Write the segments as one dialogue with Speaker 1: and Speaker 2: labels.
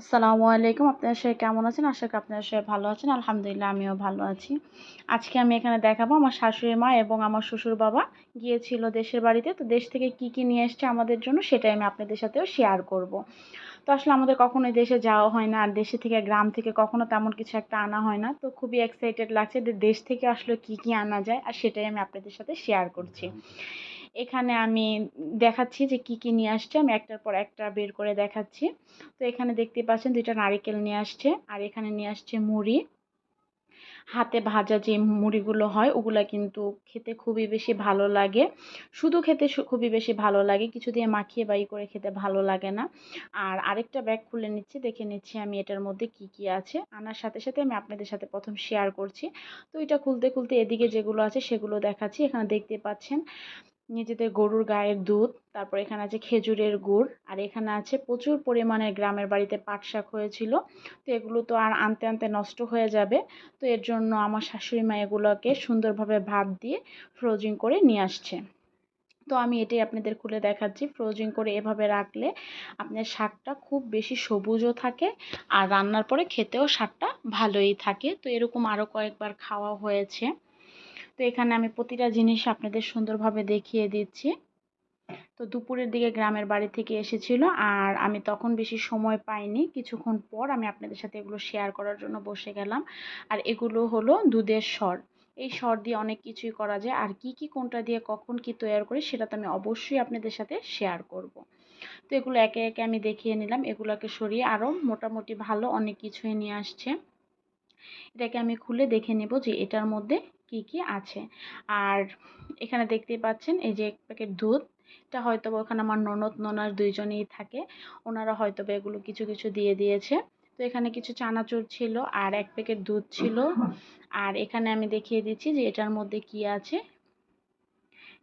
Speaker 1: আসসালামু আলাইকুম। আপনারা সবাই কেমন আছেন? আশা করি আপনারা সবাই ভালো আছেন। আলহামদুলিল্লাহ, আমিও ভালো আছি। আজকে আমি এখানে দেখাবো আমার শাশুড়ি মা এবং আমার শ্বশুর বাবা গিয়েছিল দেশের বাড়িতে। তো দেশ থেকে কি কি নিয়ে এসছে আমাদের জন্য সেটাই আমি আপনাদের সাথেও শেয়ার করব। তো আসলে আমাদের কখনোই দেশে যাওয়া হয় না, আর দেশে থেকে, গ্রাম থেকে কখনো তেমন কিছু একটা আনা হয় না। তো খুবই এক্সাইটেড লাগছে যে দেশ থেকে আসলে কি কি আনা যায়, আর সেটাই আমি আপনাদের সাথে শেয়ার করছি। এখানে আমি দেখাচ্ছি যে কি কি নিয়ে আসছে। আমি একটার পর একটা বের করে দেখাচ্ছি। তো এখানে দেখতে পাচ্ছেন দুইটা নারিকেল নিয়ে আসছে। আর এখানে নিয়ে আসছে মুড়ি। হাতে ভাজা যে মুড়িগুলো হয়, ওগুলা কিন্তু খেতে খুবই বেশি ভালো লাগে। শুধু খেতে খুবই বেশি ভালো লাগে, কিছু দিয়ে মাখিয়ে বাই করে খেতে ভালো লাগে না। আর আরেকটা ব্যাগ খুলে নিচ্ছি, দেখে নিচ্ছি আমি এটার মধ্যে কি কি আছে। আনার সাথে সাথে আমি আপনাদের সাথে প্রথম শেয়ার করছি। তো এটা খুলতে খুলতে এদিকে যেগুলো আছে সেগুলো দেখাচ্ছি। এখানে দেখতে পাচ্ছেন নিজেদের গরুর গায়ের দুধ, তারপর এখানে আছে খেজুরের গুড়, আর এখানে আছে প্রচুর পরিমাণে গ্রামের বাড়িতে পাট শাক হয়েছিল। তো এগুলো তো আর আনতে আনতে নষ্ট হয়ে যাবে। তো এর জন্য আমার শাশুড়ি মা এগুলোকে সুন্দরভাবে ভাত দিয়ে ফ্রোজিং করে নিয়ে আসছে। তো আমি এটাই আপনাদের খুলে দেখাচ্ছি। ফ্রোজিং করে এভাবে রাখলে আপনার শাকটা খুব বেশি সবুজও থাকে, আর রান্নার পরে খেতেও শাকটা ভালোই থাকে। তো এরকম আরও কয়েকবার খাওয়া হয়েছে। তো এখানে আমি প্রতিটা জিনিস আপনাদের সুন্দরভাবে দেখিয়ে দিচ্ছি। তো দুপুরের দিকে গ্রামের বাড়ি থেকে এসেছিল আর আমি তখন বেশি সময় পাইনি। কিছুক্ষণ পর আমি আপনাদের সাথে এগুলো শেয়ার করার জন্য বসে গেলাম। আর এগুলো হলো দুধের স্বর এই স্বর দিয়ে অনেক কিছুই করা যায়। আর কি কি কোনটা দিয়ে কখন কি তৈরি করি সেটা তো আমি অবশ্যই আপনাদের সাথে শেয়ার করব। তো এগুলো একে একে আমি দেখিয়ে নিলাম। এগুলোকে সরিয়ে আরও মোটামুটি ভালো অনেক কিছুই নিয়ে আসছে। এটাকে আমি খুলে দেখে নেব যে এটার মধ্যে কি কি আছে? আর এখানে দেখতেই পাচ্ছেন, এই যে এক প্যাকেট দুধ, এটা হয়তো ওখানে আমার ননদ, ননার দুইজনেই থাকে। ওনারা হয়তো বা এগুলো কিছু কিছু দিয়ে দিয়েছে। তো এখানে কিছু চানাচুর ছিল আর এক প্যাকেট দুধ ছিল। আর এখানে আমি দেখিয়ে দিচ্ছি যে এটার মধ্যে কি আছে।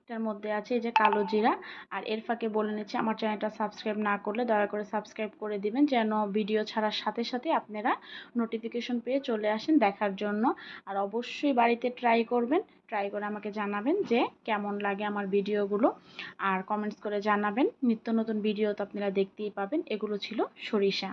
Speaker 1: এটার মধ্যে আছে এই যে কালো জিরা, আর এর ফাঁকে বলে নিচ্ছি আমার চ্যানেলটা সাবস্ক্রাইব না করলে দয়া করে সাবস্ক্রাইব করে দিবেন, যেন ভিডিও ছাড়ার সাথে সাথে আপনারা নোটিফিকেশন পেয়ে চলে আসেন দেখার জন্য। আর অবশ্যই বাড়িতে ট্রাই করবেন ট্রাই করে আমাকে জানাবেন যে কেমন লাগে আমার ভিডিওগুলো, আর কমেন্টস করে জানাবেন। নিত্য নতুন ভিডিও তো আপনারা দেখতেই পাবেন, এগুলো ছিল সরিষা।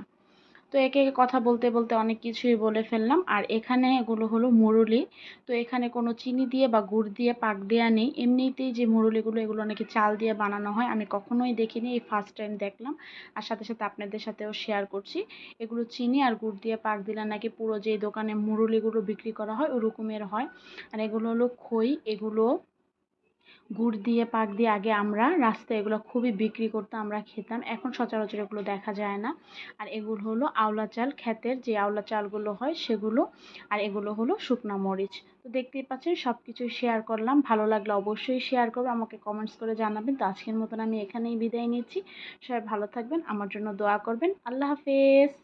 Speaker 1: তো একে একে কথা বলতে বলতে অনেক কিছুই বলে ফেললাম। আর এখানে এগুলো হলো মুরুলি। তো এখানে কোনো চিনি দিয়ে বা গুড় দিয়ে, পাক দেওয়া নেই। এমনিতেই যে মুরুলিগুলো, এগুলো নাকি চাল দিয়ে বানানো হয়, আমি কখনোই দেখিনি। এই ফার্স্ট টাইম দেখলাম। আর সাথে সাথে আপনাদের সাথেও শেয়ার করছি। এগুলো চিনি আর গুড় দিয়ে পাক দিলে নাকি পুরো যে দোকানে মুরুলিগুলো বিক্রি করা হয়, ওরকমের হয়। আর এগুলো হলো খই, এগুলো গুড় দিয়ে, পাক দিয়ে আগে আমরা রাস্তায় এগুলো খুবই বিক্রি করতাম, আমরা খেতাম। এখন সচরাচর এগুলো দেখা যায় না। আর এগুলো হলো আওলা চাল, ক্ষেতের যে আওলা চালগুলো হয় সেগুলো, আর এগুলো হলো শুকনা মরিচ। তো দেখতেই পাচ্ছেন সব কিছুই শেয়ার করলাম। ভালো লাগলে অবশ্যই শেয়ার করবে, আমাকে কমেন্টস করে জানাবেন। তো আজকের মতন আমি এখানেই বিদায় নিচ্ছি। সবাই ভালো থাকবেন, আমার জন্য দোয়া করবেন। আল্লাহ হাফেজ!